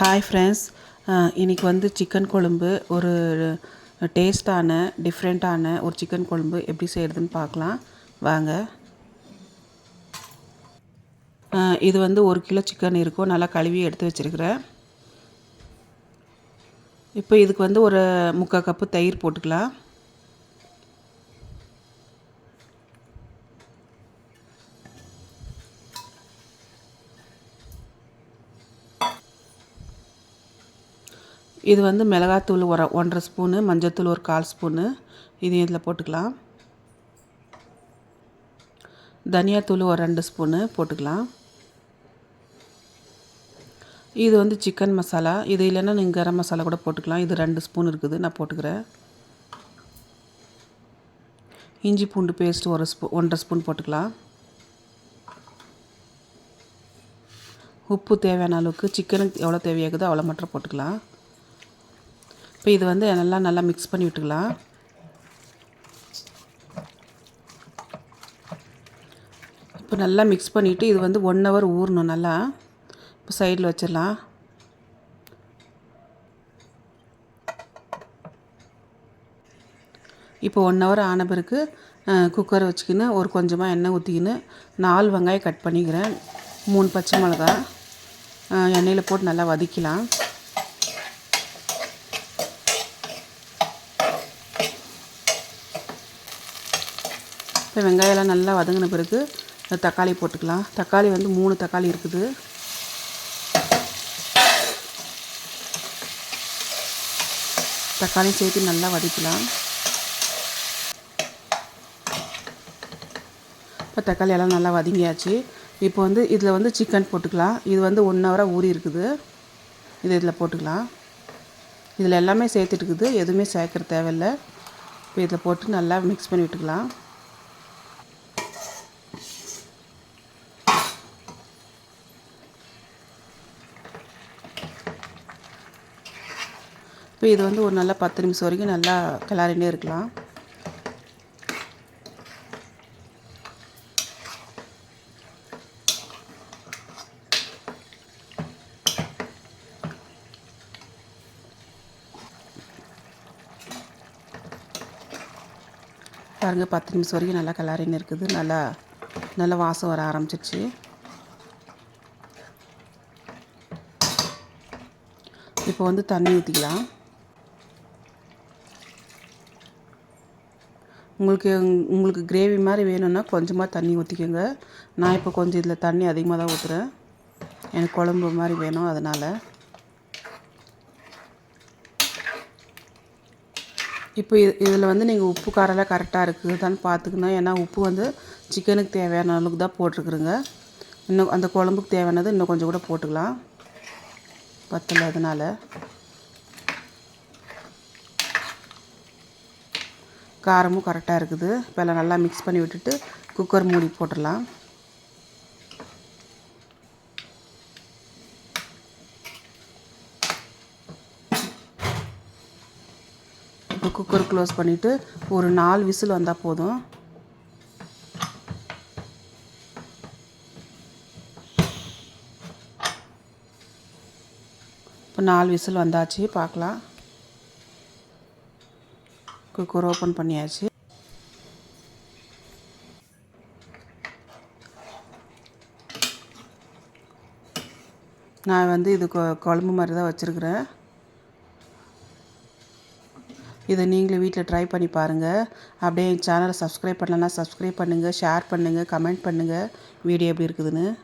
Hi friends இன்றைக்கி வந்து chicken குழம்பு ஒரு டேஸ்ட்டான டிஃப்ரெண்ட்டான ஒரு சிக்கன் குழம்பு எப்படி செய்கிறதுன்னு பார்க்கலாம். வாங்க. இது வந்து ஒரு கிலோ சிக்கன் இருக்கும். நல்லா கழுவி எடுத்து வச்சுருக்கிறேன். இப்போ இதுக்கு வந்து ஒரு முக்கால் கப்பு தயிர் போட்டுக்கலாம். இது வந்து மிளகாத்தூள் ஒரு ஒன்றரை ஸ்பூனு மஞ்சத்தூள் ஒரு கால் ஸ்பூனு. இது இதில் போட்டுக்கலாம். தனியாத்தூள் ஒரு ரெண்டு ஸ்பூனு போட்டுக்கலாம். இது வந்து சிக்கன் மசாலா. இது இல்லைன்னா நீங்கள் கரம் மசாலா கூட போட்டுக்கலாம். இது ரெண்டு ஸ்பூன் இருக்குது நான் போட்டுக்கிறேன். இஞ்சி பூண்டு பேஸ்ட் ஒரு ஸ்பூ ஒன்றரை ஸ்பூன் போட்டுக்கலாம். உப்பு தேவையான அளவுக்கு சிக்கனுக்கு எவ்வளோ தேவையாகுதோ அவ்வளோ மட்டும் போட்டுக்கலாம். இப்போ இது வந்து நல்லா நல்லா மிக்ஸ் பண்ணி விட்டுக்கலாம். இப்போ நல்லா மிக்ஸ் பண்ணிவிட்டு இது வந்து ஒன் ஹவர் ஊறணும் நல்லா. இப்போ சைடில் வச்சிடலாம். இப்போ ஒன் ஹவர் ஆன பிறகு குக்கரை வச்சுக்கின்னு ஒரு கொஞ்சமாக எண்ணெய் ஊற்றிக்கின்னு நாலு வெங்காயம் கட் பண்ணிக்கிறேன். மூணு பச்சை மிளகா எண்ணெயில் போட்டு நல்லா வதக்கலாம் இப்போ வெங்காயம்லாம் நல்லா வதங்கின பிறகு தக்காளி போட்டுக்கலாம். தக்காளி வந்து மூணு தக்காளி இருக்குது. தக்காளி சேர்த்து நல்லா வதக்கலாம். இப்போ தக்காளி எல்லாம் நல்லா வதங்கியாச்சு. இப்போ வந்து இதில் வந்து சிக்கன் போட்டுக்கலாம். இது வந்து ஒன் ஹவராக ஊறி இருக்குது. இது இதில் போட்டுக்கலாம். இதில் எல்லாமே சேர்த்துட்டுருக்குது எதுவுமே சேர்க்குற தேவையில்லை. இப்போ இதில் போட்டு நல்லா மிக்ஸ் பண்ணி விட்டுக்கலாம். இப்போ இது வந்து ஒரு நல்லா பத்து நிமிஷம் வரைக்கும் நல்லா கிளறினே இருக்கலாம். பாருங்க பத்து நிமிஷம் வரைக்கும் நல்லா கிளறின்னு இருக்குது. நல்லா நல்லா வாசம் வர ஆரம்பிச்சிருச்சு. இப்போ வந்து தண்ணி ஊற்றிக்கலாம் உங்களுக்கு உங்களுக்கு கிரேவி மாதிரி வேணும்னா கொஞ்சமாக தண்ணி ஊற்றிக்கோங்க நான் இப்போ கொஞ்சம் இதில் தண்ணி அதிகமாக தான் ஊற்றுறேன் எனக்கு குழம்பு மாதிரி வேணும் அதனால். இப்போ இது இதில் வந்து நீங்கள் உப்பு காரெல்லாம் கரெக்டாக இருக்குதான்னு பார்த்துக்கணும் ஏன்னா உப்பு வந்து சிக்கனுக்கு தேவையான அளவுக்கு தான் போட்டிருக்குறேங்க. இன்னும் அந்த குழம்புக்கு தேவையானது இன்னும் கொஞ்சம் கூட போட்டுக்கலாம். பத்தலை அதனால். காரமும் கரெக்டாக இருக்குது. இப்போ எல்லாம் நல்லா மிக்ஸ் பண்ணி விட்டுட்டு குக்கர் மூடி போட்டுடலாம். இப்போ குக்கர் க்ளோஸ் பண்ணிவிட்டு ஒரு நாலு விசில் வந்தால் போதும். இப்போ நாலு விசில் வந்தாச்சு பார்க்கலாம். குக்கர் ஓப்பன் பண்ணியாச்சு. நான் வந்து இது கொ- குழம்பு மாதிரி தான் வச்சுருக்குறேன். இதை நீங்களும் வீட்டில் ட்ரை பண்ணி பாருங்கள் அப்படியே என் சேனலை சப்ஸ்கிரைப் பண்ணலன்னா சப்ஸ்கிரைப் பண்ணுங்கள் ஷேர் பண்ணுங்கள் கமெண்ட் பண்ணுங்கள் வீடியோ எப்படி இருக்குதுன்னு.